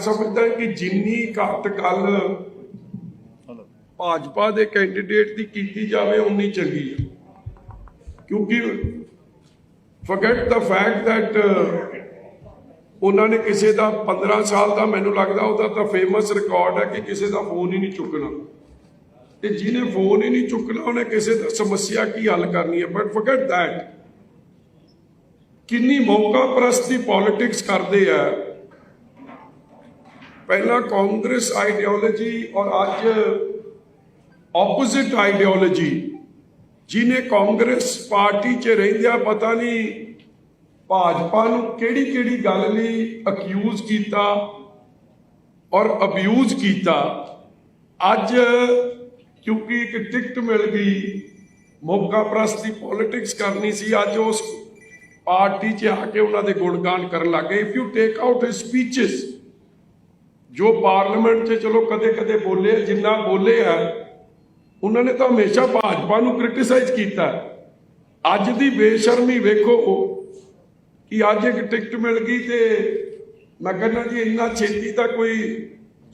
ਸਮਝਦਾ ਕਿ ਜਿੰਨੀ ਘੱਟ ਗੱਲ ਭਾਜਪਾ ਦੇ ਕੈਂਡੀਡੇਟ ਦੀ ਕੀਤੀ ਜਾਵੇ ਉਨੀ ਚੰਗੀ ਹੈ ਕਿਉਂਕਿ ਫੋਰਗੇਟ ਦਾ ਫੈਕਟ ਦੈਟ ਉਹਨਾਂ ਨੇ ਕਿਸੇ ਦਾ 15 ਸਾਲ ਦਾ ਮੈਨੂੰ ਲੱਗਦਾ ਉਹਦਾ ਤਾਂ ਫੇਮਸ ਰਿਕਾਰਡ ਹੈ ਕਿ ਕਿਸੇ ਦਾ ਫੋਨ ਹੀ ਨਹੀਂ ਚੁੱਕਣਾ। ਤੇ ਜਿਹਨੇ ਫੋਨ ਹੀ ਨਹੀਂ ਚੁੱਕਣਾ, ਉਹਨੇ ਕਿਸੇ ਦਾ ਸਮੱਸਿਆ ਕੀ ਹੱਲ ਕਰਨੀ ਹੈ? ਬਟ ਫੋਰਗੇਟ ਦੈਟ ਕਿੰਨੀ ਮੌਕਾ ਪ੍ਰਸਤੀ ਪੋਲਿਟਿਕਸ ਕਰਦੇ ਆ ਪਹਿਲਾਂ ਕਾਂਗਰਸ ਆਈਡੀਓਲੋਜੀ ਔਰ ਅੱਜ ਆਪੋਜ਼ਿਟ ਆਈਡੀਓਲੋਜੀ, ਜਿਹਨੇ ਕਾਂਗਰਸ ਪਾਰਟੀ 'ਚ ਰਹਿੰਦਿਆਂ ਪਤਾ ਨਹੀਂ ਭਾਜਪਾ ਨੂੰ ਕਿਹੜੀ ਕਿਹੜੀ ਗੱਲ ਲਈ ਅਕਿਊਜ਼ ਕੀਤਾ ਔਰ ਅਬਿਊਜ਼ ਕੀਤਾ। ਅੱਜ ਕਿਉਂਕਿ ਇੱਕ ਟਿਕਟ ਮਿਲ ਗਈ, ਮੌਕਾ ਪ੍ਰਸਤੀ ਪੋਲਿਟਿਕਸ ਕਰਨੀ ਸੀ, ਅੱਜ ਉਸ ਪਾਰਟੀ 'ਚ ਆ ਕੇ ਉਹਨਾਂ ਦੇ ਗੁਣਗਾਨ ਕਰਨ ਲੱਗੇ if you take out his speeches ਜੋ ਪਾਰਲੀਮੈਂਟ 'ਚ ਚਲੋ ਕਦੇ ਕਦੇ ਬੋਲੇ, ਜਿੰਨਾ ਬੋਲੇ ਆ, ਉਹਨਾਂ ਨੇ ਤਾਂ ਹਮੇਸ਼ਾ ਭਾਜਪਾ ਨੂੰ ਕ੍ਰਿਟਿਸਾਈਜ਼ ਕੀਤਾ। ਅੱਜ ਦੀ ਬੇਸ਼ਰਮੀ ਵੇਖੋ ਕਿ ਅੱਜ ਇੱਕ ਟਿਕਟ ਮਿਲ ਗਈ ਤੇ ਮੈਂ ਕਹਿੰਦਾ ਜੀ, ਇੰਨਾ ਛੇਤੀ ਤਾਂ ਕੋਈ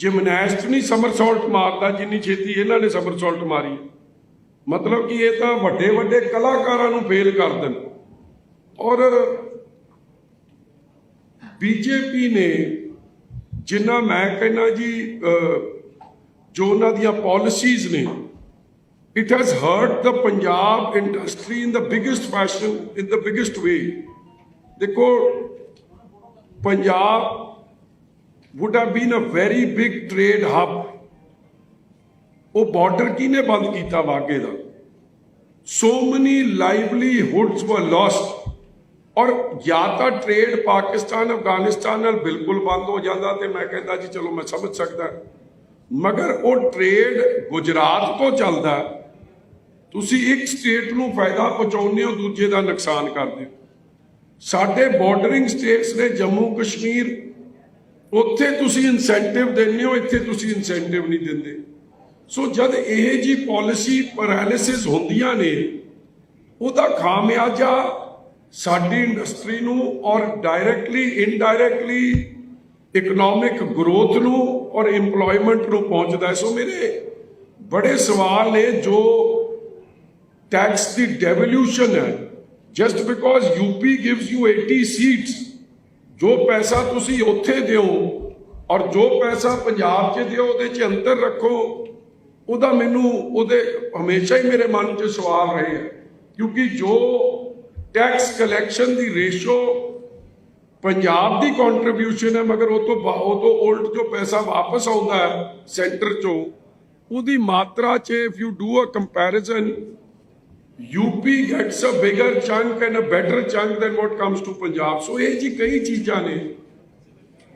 ਜਿਮਨੈਸਟ ਨਹੀਂ ਸਮਰਸੌਲਟ ਮਾਰਦਾ, ਜਿੰਨੀ ਛੇਤੀ ਇਹਨਾਂ ਨੇ ਸਮਰਸੌਲਟ ਮਾਰੀ। ਮਤਲਬ ਕਿ ਇਹ ਤਾਂ ਵੱਡੇ ਵੱਡੇ ਕਲਾਕਾਰਾਂ ਨੂੰ ਫੇਲ ਕਰ ਦੇਣ। ਔਰ ਬੀਜੇਪੀ ਨੇ ਜਿੰਨਾ ਮੈਂ ਕਹਿੰਦਾ ਜੀ ਅਹ, ਜੋ ਉਹਨਾਂ ਦੀਆਂ ਪਾਲਿਸੀਜ਼ ਨੇ it has hurt the Punjab industry in the biggest fashion, in the biggest way. ਦੇਖੋ Punjab would have been a very big trade hub. ਉਹ ਬਾਰਡਰ ਕਿਹਨੇ ਬੰਦ ਕੀਤਾ ਵਾਗੇ ਦਾ so many livelihoods were lost ਔਰ ਜਾਂ ਤਾਂ ਟ੍ਰੇਡ ਪਾਕਿਸਤਾਨ, ਅਫਗਾਨਿਸਤਾਨ ਨਾਲ ਬਿਲਕੁਲ ਬੰਦ ਹੋ ਜਾਂਦਾ ਤੇ ਮੈਂ ਕਹਿੰਦਾ ਜੀ, ਚਲੋ ਮੈਂ ਸਮਝ ਸਕਦਾ। ਮਗਰ ਉਹ ਟ੍ਰੇਡ ਗੁਜਰਾਤ ਤੋਂ ਚੱਲਦਾ। ਤੁਸੀਂ ਇੱਕ ਸਟੇਟ ਨੂੰ ਫਾਇਦਾ ਪਹੁੰਚਾਉਂਦੇ ਹੋ, ਦੂਜੇ ਦਾ ਨੁਕਸਾਨ ਕਰਦੇ ਹੋ। ਸਾਡੇ ਬਾਰਡਰਿੰਗ ਸਟੇਟਸ ਨੇ ਜੰਮੂ ਕਸ਼ਮੀਰ, ਉੱਥੇ ਤੁਸੀਂ ਇਨਸੈਂਟਿਵ ਦਿੰਦੇ ਹੋ, ਇੱਥੇ ਤੁਸੀਂ ਇਨਸੈਂਟਿਵ ਨਹੀਂ ਦਿੰਦੇ। ਸੋ ਜਦ ਇਹ ਜੀ ਪਾਲਿਸੀ ਪੈਰਾਲਿਸਿਸ ਹੁੰਦੀਆਂ ਨੇ, ਉਹਦਾ ਖਾਮਿਆਜਾ ਸਾਡੀ ਇੰਡਸਟਰੀ ਨੂੰ ਔਰ ਡਾਇਰੈਕਟਲੀ ਇਨਡਾਇਰੈਕਟਲੀ ਇਕਨੋਮਿਕ ਗਰੋਥ ਨੂੰ ਔਰ EMPLOYMENT ਨੂੰ ਪਹੁੰਚਦਾ ਸੋ ਮੇਰੇ ਬੜੇ ਸਵਾਲ ਨੇ ਜੋ ਟੈਕਸ ਦੀ ਡੈਵੋਲੂਸ਼ਨ ਹੈ। Just because UP gives you 80 seats ਜੋ ਪੈਸਾ ਤੁਸੀਂ ਉੱਥੇ ਦਿਓ ਔਰ ਜੋ ਪੈਸਾ ਪੰਜਾਬ 'ਚ ਦਿਓ, ਉਹਦੇ 'ਚ ਅੰਤਰ ਰੱਖੋ, ਉਹਦਾ ਮੈਨੂੰ, ਉਹਦੇ ਹਮੇਸ਼ਾ ਹੀ ਮੇਰੇ ਮਨ 'ਚ ਸਵਾਲ ਰਹੇ ਹੈ ਕਿਉਂਕਿ ਜੋ ਟੈਕਸ ਕਲੈਕਸ਼ਨ ਦੀ ਰੇਸ਼ੋ ਪੰਜਾਬ ਦੀ ਕੰਟਰੀਬਿਊਸ਼ਨ ਹੈ, ਮਗਰ ਉਹ ਤੋਂ ਬਾ- ਉਹ ਤੋਂ ਉਲਟ ਜੋ ਪੈਸਾ ਵਾਪਸ ਆਉਂਦਾ ਹੈ ਸੈਂਟਰ 'ਚੋਂ, ਉਹਦੀ ਮਾਤਰਾ 'ਚ if you do a comparison UP gets a bigger chunk and a better chunk than what comes to Punjab so ਇਹ ਜੀ ਕਈ ਚੀਜ਼ਾਂ ਨੇ।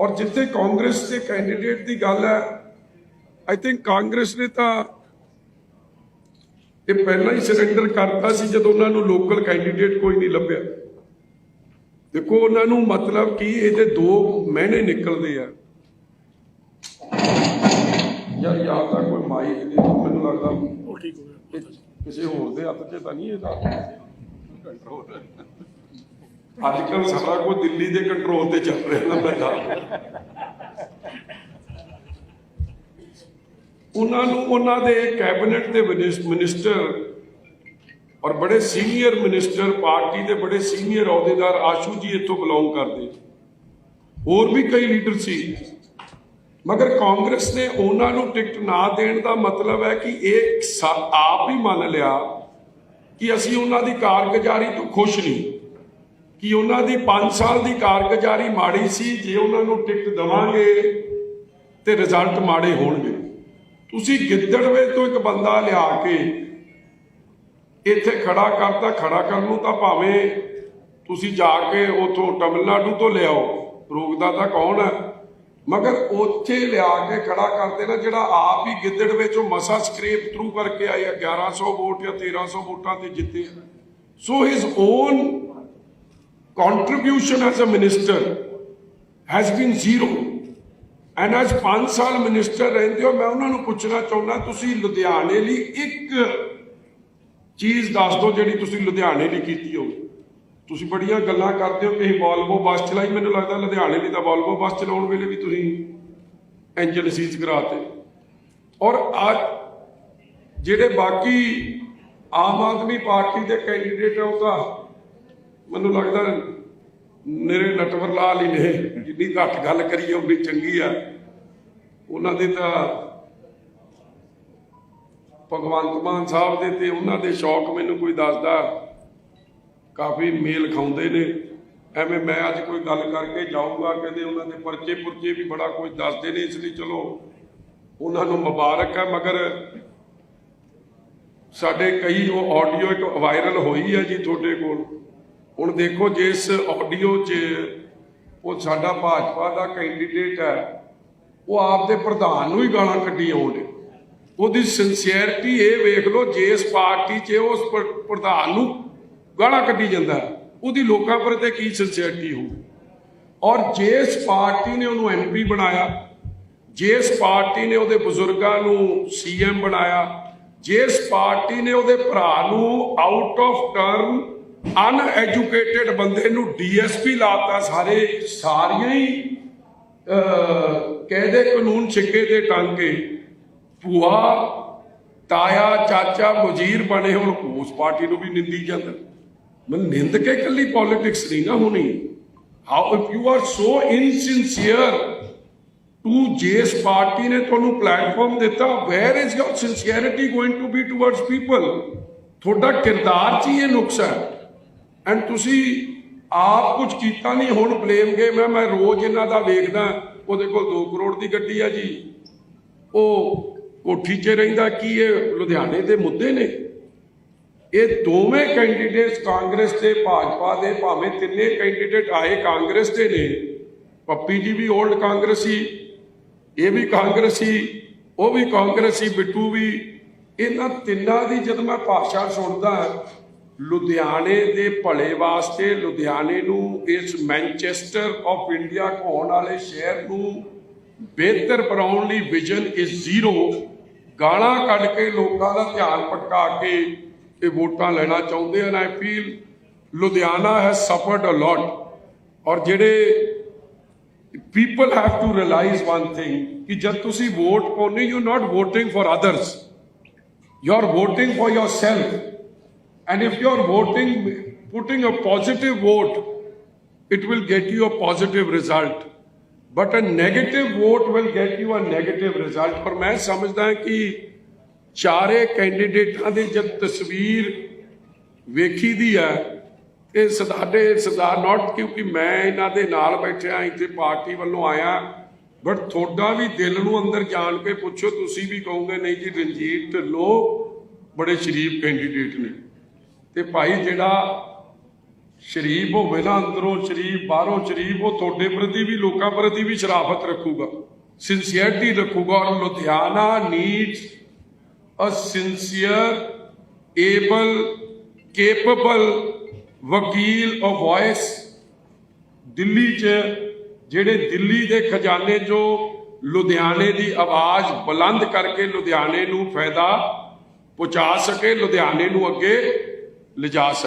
ਔਰ ਜਿੱਥੇ ਕਾਂਗਰਸ ਦੇ ਕੈਂਡੀਡੇਟ ਦੀ ਗੱਲ ਹੈ ਆਈ ਥਿੰਕ ਕਾਂਗਰਸ ਨੇ ਤਾਂ ਇਹ ਪਹਿਲਾਂ ਹੀ ਸਰੈਂਡਰ ਕਰਤਾ ਸੀ ਜਦੋਂ ਉਹਨਾਂ ਨੂੰ ਲੋਕਲ ਕੈਂਡੀਡੇਟ ਕੋਈ ਨਹੀਂ ਲੱਭਿਆ। ਦੇਖੋ ਉਹਨਾਂ ਨੂੰ ਮਤਲਬ ਕਿ ਇਹਦੇ ਦੋ ਮਹੀਨੇ ਨਿਕਲਦੇ ਆ। ਯਾਰ ਯਾਰ ਦਾ ਕੋਈ ਮਾਈਕ ਨਹੀਂ ਮੈਨੂੰ ਲੱਗਦਾ ਉਹ ਠੀਕ ਹੋ ਗਿਆ ਇਹ ਕਿਸੇ ਹੋਰ ਦੇ ਹੱਥ 'ਚ ਤਾਂ ਨਹੀਂ ਇਹਦਾ ਕੰਟਰੋਲ ਅੱਜ ਕੱਲ ਸਾਰਾ ਕੁਝ ਦਿੱਲੀ ਦੇ ਕੰਟਰੋਲ ਤੇ ਚੱਲ ਰਿਹਾ ਨਾ ਬੈਠਾ ਉਹਨਾਂ ਨੂੰ ਉਹਨਾਂ ਦੇ ਕੈਬਨਿਟ ਦੇ ਮਿਨਿਸ- ਮਿਨਿਸਟਰ ਔਰ ਬੜੇ ਸੀਨੀਅਰ ਮਿਨਿਸਟਰ, ਪਾਰਟੀ ਦੇ ਬੜੇ ਸੀਨੀਅਰ ਅਹੁਦੇਦਾਰ ਆਸ਼ੂ ਜੀ ਇੱਥੋਂ ਬਿਲੋਂਗ ਕਰਦੇ ਹੋਰ ਵੀ ਕਈ ਲੀਡਰ ਸੀ। ਮਗਰ ਕਾਂਗਰਸ ਨੇ ਉਹਨਾਂ ਨੂੰ ਟਿਕਟ ਨਾ ਦੇਣ ਦਾ ਮਤਲਬ ਹੈ ਕਿ ਇਹ ਆਪ ਹੀ ਮੰਨ ਲਿਆ ਕਿ ਅਸੀਂ ਉਹਨਾਂ ਦੀ ਕਾਰਗੁਜ਼ਾਰੀ ਤੋਂ ਖੁਸ਼ ਨਹੀਂ। ਕਿ ਉਹਨਾਂ ਦੀ 5 ਸਾਲ ਦੀ ਕਾਰਗੁਜ਼ਾਰੀ ਮਾੜੀ ਸੀ, ਜੇ ਉਹਨਾਂ ਨੂੰ ਟਿਕਟ ਦਵਾਂਗੇ ਤੇ ਰਿਜ਼ਲਟ ਮਾੜੇ ਹੋਣਗੇ। ਤੁਸੀਂ ਗਿੱਦੜਵੇ ਤੋਂ ਇੱਕ ਬੰਦਾ ਲਿਆ ਕੇ ਇੱਥੇ ਖੜਾ ਕਰਤਾ ਖੜਾ ਕਰਨ ਨੂੰ ਤਾਂ ਭਾਵੇਂ ਤੁਸੀਂ ਜਾ ਕੇ ਉਥੋਂ ਤਮਿਲਨਾਡੂ ਤੋਂ ਲਿਆਓ, ਰੋਕਦਾ ਤਾਂ ਕੌਣ ਹੈ? ਮਗਰ ਉੱਥੇ ਲਿਆ ਕੇ ਖੜਾ ਕਰਦੇ ਨਾ ਜਿਹੜਾ ਆਪ ਹੀ ਗਿੱਦੜਵੇ ਚੋਂ ਮਸਾ ਸਕ੍ਰੇਪ ਥਰੂ ਕਰਕੇ ਆਇਆ ਆ 1100 ਵੋਟ ਜਾਂ 1300 ਵੋਟਾਂ ਤੇ ਜਿੱਤੇ so his own contribution as a minister has been zero and ਅੱਜ 5 ਸਾਲ ਮਿਨਿਸਟਰ ਰਹਿੰਦੇ ਹੋ, ਮੈਂ ਉਹਨਾਂ ਨੂੰ ਪੁੱਛਣਾ ਚਾਹੁੰਦਾ, ਤੁਸੀਂ ਲੁਧਿਆਣੇ ਲਈ ਇੱਕ ਚੀਜ਼ ਦੱਸ ਦਿਓ ਜਿਹੜੀ ਤੁਸੀਂ ਲੁਧਿਆਣੇ ਲਈ ਕੀਤੀ ਹੋ ਤੁਸੀਂ ਬੜੀਆਂ ਗੱਲਾਂ ਕਰਦੇ ਹੋ ਕਿ ਅਸੀਂ ਵੋਲਵੋ ਬੱਸ ਚਲਾਈ, ਮੈਨੂੰ ਲੱਗਦਾ ਲੁਧਿਆਣੇ ਲਈ ਤਾਂ ਵੋਲਵੋ ਬੱਸ ਚਲਾਉਣ ਵੇਲੇ ਵੀ ਤੁਸੀਂ ਐਂਜਲਸੀਜ਼ ਕਰਾਤੇ। ਔਰ ਅੱਜ ਜਿਹੜੇ ਬਾਕੀ ਆਮ ਆਦਮੀ ਪਾਰਟੀ ਦੇ ਕੈਂਡੀਡੇਟ ਆ, ਉਹ ਤਾਂ ਮੈਨੂੰ ਲੱਗਦਾ ਨਰੇ ਨਟਵਰ ਲਾਲ ਹੀ ਨੇ। ਜਿੰਨੀ ਘੱਟ ਗੱਲ ਕਰੀਏ ਉਨੀ ਚੰਗੀ ਆ। ਉਹਨਾਂ ਦੇ ਤਾਂ ਭਗਵੰਤ ਮਾਨ ਸਾਹਿਬ ਦੇ ਤੇ ਉਹਨਾਂ ਦੇ ਸ਼ੌਕ ਮੈਨੂੰ ਕੋਈ ਦੱਸਦਾ। ਕਾਫੀ ਮੇਲ ਖਾਉਂਦੇ ਨੇ। ਐਵੇਂ ਮੈਂ ਅੱਜ ਕੋਈ ਗੱਲ ਕਰਕੇ ਜਾਊਂਗਾ, ਕਹਿੰਦੇ ਉਹਨਾਂ ਦੇ ਪਰਚੇ ਪੁਰਚੇ ਵੀ ਬੜਾ ਕੁਝ ਦੱਸਦੇ ਨੇ, ਇਸ ਲਈ ਚਲੋ, ਉਹਨਾਂ ਨੂੰ ਮੁਬਾਰਕ ਹੈ, ਮਗਰ ਸਾਡੇ ਕਈ ਉਹ ਆਡੀਓ ਇੱਕ ਵਾਇਰਲ ਹੋਈ ਹੈ ਜੀ ਤੁਹਾਡੇ ਕੋਲ। ਹੁਣ ਦੇਖੋ ਜਿਸ ਆਡੀਓ 'ਚ ਉਹ ਸਾਡਾ ਭਾਜਪਾ ਦਾ ਕੈਂਡੀਡੇਟ ਹੈ, ਉਹ ਆਪਦੇ ਪ੍ਰਧਾਨ ਨੂੰ ਹੀ ਗਾਲਾਂ ਕੱਢੀ ਆਉਂਦੇ। ਉਹਦੀ ਸਿੰਸੀਅਰਿਟੀ ਇਹ ਵੇਖ ਲਓ, ਜਿਸ ਪਾਰਟੀ 'ਚ ਉਸ ਪ੍ਰਧਾਨ ਨੂੰ ਗਾਲਾਂ ਕੱਢੀ ਜਾਂਦਾ, ਉਹਦੀ ਲੋਕਾਂ ਪ੍ਰਤੀ ਕੀ ਸਿੰਸੀਅਰਿਟੀ ਹੋਊ? ਔਰ ਜਿਸ ਪਾਰਟੀ ਨੇ ਉਹਨੂੰ ਐਮਪੀ ਬਣਾਇਆ, ਜਿਸ ਪਾਰਟੀ ਨੇ ਉਹਦੇ ਬਜ਼ੁਰਗਾਂ ਨੂੰ ਸੀਐਮ ਬਣਾਇਆ, ਜਿਸ ਪਾਰਟੀ ਨੇ ਉਹਦੇ ਭਰਾ ਨੂੰ ਆਊਟ ਆਫ ਟਰਨ ਅਨਐਜੂਕੇਟਿਡ ਬੰਦੇ ਨੂੰ ਡੀਐਸਪੀ ਲਾਤਾ ਸਾਰੇ ਸਾਰੀਆਂ ਹੀ ਅਹ, ਕਾਇਦੇ ਕਾਨੂੰਨ ਛਿੱਕੇ ਦੇ ਟਾਂਕੇ ਭੂਆ ਤਾਇਆ ਚਾਚਾ ਵਜ਼ੀਰ ਬਣੇ ਹੁਣ ਉਸ ਪਾਰਟੀ ਨੂੰ ਵੀ ਨਿੰਦੀ ਜਾਂਦਾ। ਮੈਂ ਨਿੰਦ ਕੇ ਕੱਲੀ ਪੋਲਿਟਿਕਸ ਨਹੀਂ ਨਾ ਹੋਣੀ। How if you are so insincere to ਜਿਸ ਪਾਰਟੀ ਨੇ ਤੁਹਾਨੂੰ ਪਲੇਟਫਾਰਮ ਦਿੱਤਾ where is your sincerity going to be towards people ਤੁਹਾਡਾ ਕਿਰਦਾਰ 'ਚ ਹੀ ਇਹ ਨੁਕਸ ਹੈ। ਐਂਡ ਤੁਸੀਂ ਆਪ ਕੁਝ ਕੀਤਾ ਨਹੀਂ, ਹੁਣ ਬਲੇਮ ਗੇਮ ਹੈ ਮੈਂ ਰੋਜ਼ ਇਹਨਾਂ ਦਾ ਵੇਖਦਾ। ਉਹਦੇ ਕੋਲ 2 ਕਰੋੜ ਦੀ ਗੱਡੀ ਆ ਜੀ। ਉਹ ਕੋਠੀ 'ਚ ਰਹਿੰਦਾ, ਕੀ ਇਹ ਲੁਧਿਆਣੇ ਦੇ ਮੁੱਦੇ ਨੇ? ਇਹ ਦੋਵੇਂ ਕੈਂਡੀਡੇਟਸ ਕਾਂਗਰਸ ਤੇ ਭਾਜਪਾ ਦੇ, ਭਾਵੇਂ ਤਿੰਨੇ ਕੈਂਡੀਡੇਟ ਆਏ ਕਾਂਗਰਸ ਦੇ ਨੇ। ਪੱਪੀ ਜੀ ਵੀ 올ਡ ਕਾਂਗਰਸੀ, ਇਹ ਵੀ ਕਾਂਗਰਸੀ, ਉਹ ਵੀ ਕਾਂਗਰਸੀ, ਬਿੱਟੂ ਵੀ। ਇਹਨਾਂ ਤਿੰਨਾਂ ਦੀ ਜਦ ਮੈਂ ਭਾਸ਼ਾ ਸੁਣਦਾ ਲੁਧਿਆਣੇ ਦੇ ਭਲੇ ਵਾਸਤੇ ਲੁਧਿਆਣੇ ਨੂੰ ਇਸ ਮੈਨਚੈਸਟਰ ਆਫ ਇੰਡੀਆ ਕਹਾਉਣ ਵਾਲੇ ਸ਼ਹਿਰ ਨੂੰ ਬਿਹਤਰ ਬਣਾਉਣ ਲਈ ਵਿਜ਼ਨ ਇਜ਼ ਜ਼ੀਰੋ ਗਾਲਾਂ ਕੱਢ ਕੇ ਲੋਕਾਂ ਦਾ ਧਿਆਨ ਭਟਕਾ ਕੇ ਇਹ ਵੋਟਾਂ ਲੈਣਾ ਚਾਹੁੰਦੇ ਹਨ ਆਈ ਫੀਲ ਲੁਧਿਆਣਾ ਹੈ ਸਫਰਡ ਅ ਲੋਟ ਔਰ ਜਿਹੜੇ people have to realize one thing ਕਿ ਜਦ ਤੁਸੀਂ ਵੋਟ ਪਾਉਂਦੇ you not voting for others you are voting for yourself And if you're voting, putting a positive vote, it will get you a positive result. But a negative vote will get you a negative result ਪਰ ਮੈਂ ਸਮਝਦਾ ਕਿ ਚਾਰੇ ਕੈਂਡੀਡੇਟਾਂ ਦੀ ਜਦ ਤਸਵੀਰ ਵੇਖੀ ਦੀ ਹੈ ਇਹ ਸਾਡੇ ਸਰਦਾਰ ਨਾਟ ਕਿਉਂਕਿ ਮੈਂ ਇਹਨਾਂ ਦੇ ਨਾਲ ਬੈਠਿਆ ਇੱਥੇ ਪਾਰਟੀ ਵੱਲੋਂ ਆਇਆ ਬਟ ਤੁਹਾਡਾ ਵੀ ਦਿਲ ਨੂੰ ਅੰਦਰ ਜਾਣ ਕੇ ਪੁੱਛੋ ਤੁਸੀਂ ਵੀ ਕਹੋਗੇ ਨਹੀਂ ਜੀ ਰਣਜੀਤ ਢਿੱਲੋਂ ਬੜੇ ਸ਼ਰੀਫ ਕੈਂਡੀਡੇਟ ਨੇ ਤੇ ਭਾਈ ਜਿਹੜਾ ਸ਼ਰੀਫ ਹੋਵੇ ਨਾ ਅੰਦਰੋਂ ਸ਼ਰੀਫ ਬਾਹਰੋਂ ਸ਼ਰੀਫ ਉਹ ਤੁਹਾਡੇ ਪ੍ਰਤੀ ਵੀ ਲੋਕਾਂ ਪ੍ਰਤੀ ਵੀ ਸ਼ਰਾਫਤ ਰੱਖੂਗਾ। ਸਿੰਸੀਅਰਟੀ ਰੱਖੂਗਾ ਔਰ Ludhiana needs a sincere, able, capable ਵਕੀਲ of voice ਦਿੱਲੀ 'ਚ ਜਿਹੜੇ ਦਿੱਲੀ ਦੇ ਖਜ਼ਾਨੇ 'ਚੋਂ ਲੁਧਿਆਣੇ ਦੀ ਆਵਾਜ਼ ਬੁਲੰਦ ਕਰਕੇ ਲੁਧਿਆਣੇ ਨੂੰ ਫਾਇਦਾ ਪਹੁੰਚਾ ਸਕੇ ਲੁਧਿਆਣੇ ਨੂੰ ਅੱਗੇ ਲਿਜਾ ਸਕੇ